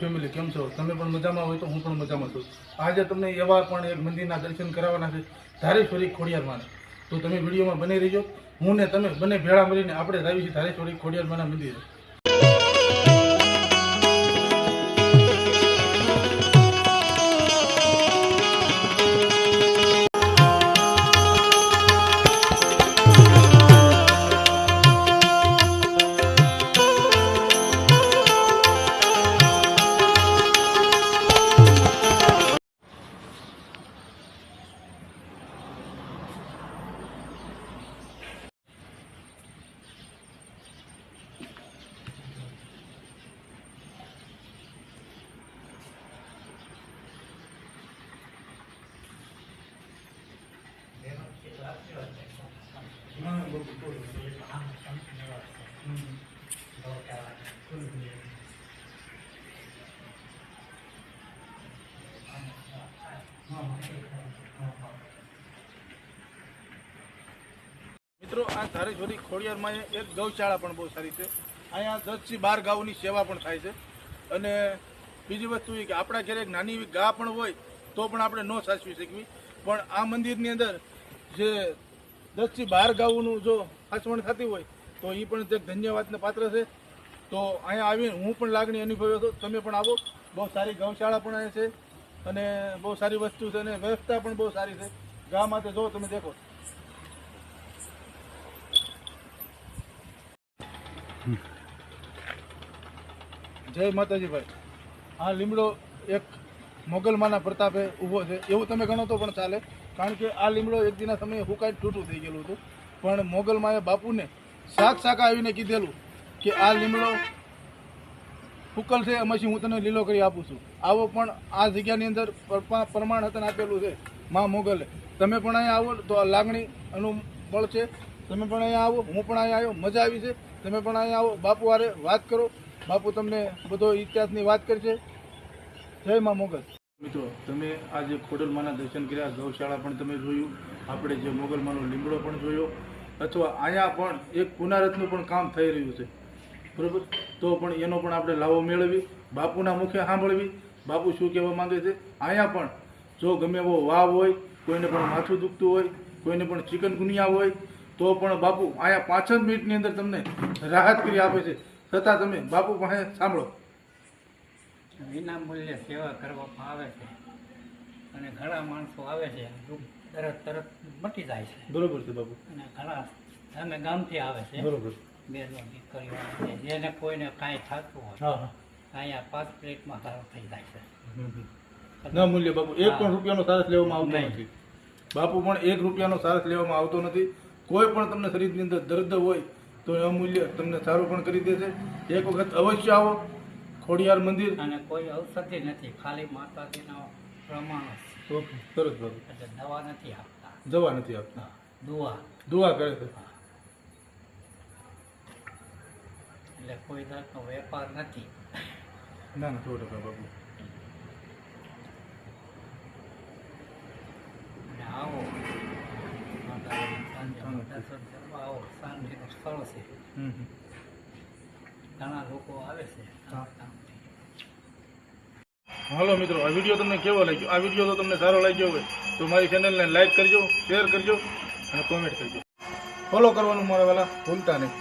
Family કેમ છો? તમે પણ મજામાં હોય તો હું પણ મજામાં છું. આજે તમને એવા પણ એક મંદિરના દર્શન કરાવવાના છે, ધારેશ્વરી ખોડિયારમાં. તો તમે વિડીયોમાં બની રહીજો. હું ને તમે બંને ભેળા મળીને આપણે રાવી છીએ ધારેશ્વરી ખોડિયારમાંના મંદિરે. મિત્રો, આ ધારેશ્વરી ખોડિયારમાં એક ગૌશાળા પણ બહુ સારી છે. અહીંયા દસથી બાર ગાઉની સેવા પણ થાય છે. અને બીજી વસ્તુ એ કે આપણા ઘરે એક નાની ગા પણ હોય તો પણ આપણે ન સાચવી શકવી પણ આ મંદિરની અંદર જે દસથી બાર ગાઉનું જો સાચવણ થતી હોય, તો એ પણ એક ધન્યવાદને પાત્ર છે. તો અહીંયા આવીને હું પણ લાગણી અનુભવ્યો હતો. તમે પણ આવો. બહુ સારી ગૌશાળા પણ અહીંયા છે. અને બહુ સારી વસ્તુ છે અને વ્યવસ્થા પણ બહુ સારી છે. ગા માટે જો તમે દેખો. જય માતાજી ભાઈ. આ લીમડો એક મોગલમાના પ્રતાપે ઊભો છે. એવું તમે ગણો તો પણ ચાલે. કારણ કે આ લીમડો એક દિના સમયે હુકાઈ તૂટું થઈ ગયેલું હતું. પણ મોગલમાએ બાપુને શાક શાક આવીને કીધેલું કે આ લીમડો ફૂકલ છે એમાંથી હું તને લીલો કરી આપું છું. આવો પણ આ જગ્યાની અંદર પ્રમાણ હતન આપેલું છે મા મોગલે. તમે પણ અહીંયા આવો, તો આ લાગણી અનુબળ છે. તમે પણ અહીંયા આવો, હું પણ અહીંયા આવ્યો, મજા આવી છે. તમે પણ અહીંયા આવો, બાપુ આરે વાત કરો. બાપુ તમને બધો ઇતિહાસની વાત કરશે. જય મા મોગલ. મિત્રો, તમે આજે ખોડલમાના દર્શન કર્યા, ગૌશાળા પણ તમે જોયું, આપણે જે મોગલમાનો લીમડો પણ જોયો, અથવા અહીંયા પણ એક પુનારથનું પણ કામ થઈ રહ્યું છે. બરોબર? તો પણ એનો પણ આપણે લાવો મેળવી, બાપુના મુખે સાંભળવી. બાપુ શું કહેવા માંગે છે? અહીંયા પણ જો ગમે એવો વાવ હોય, કોઈને પણ માથું દુખતું હોય, કોઈને પણ ચિકનગુનિયા હોય, તો પણ બાપુ અહીંયા પાંચ જ મિનિટની અંદર તમને રાહત કરી આપે છે. છતાં તમે બાપુ પાસે સાંભળો. વિના મૂલ્યે સેવા કરવામાં આવે છે. અને ઘણા માણસો આવે છે તરત તરત મટી જાય છે. બરોબર છે બાપુ. અને ઘણા સામે ગામથી આવે છે. બરોબર. બેનો દીકરીઓ છે. જેને કોઈને કાંઈ થતું હોય અહીંયા પાંચ પ્લેટમાં સારો થઈ જાય છે. ન મૂલ્ય બાપુ એક પણ રૂપિયાનો સારસ લેવામાં આવતો નથી. બાપુ પણ એક રૂપિયાનો સારસ લેવામાં આવતો નથી. કોઈ પણ તમને શરીરની અંદર દર્દ હોય તો અમૂલ્ય તમને સારું પણ કરી દેશે એક વખત અવશ્ય આવો. ખોડિયાર મંદિર? અને કોઈ ઔષધિ નથી ખાલી માતાજીનો પ્રમાણ ઓકે, સરસ સરસ. એટલે દવા નથી આપતા. દવા નથી આપતા? દુઆ. દુઆ કરે છે? એટલે કોઈ જાતનો વેપાર નથી. ના ના સો ટકા બાબુ આવો. માતાજીના સાંજે દર્શન કરવા આવો. શાંતિનું સ્થળ છે. હમ હમ. ઘણા લોકો આવે છે. હાલો મિત્રો આ વીડિયો તમને કેવો લાગ્યો? આ વીડિયો તો તમને સારો લાગ્યો હોય તો મારી ચેનલને લાઈક કરજો શેર કરજો અને કોમેન્ટ કરજો. ફોલો કરવાનું મારા વાલા ભૂલતા નહીં.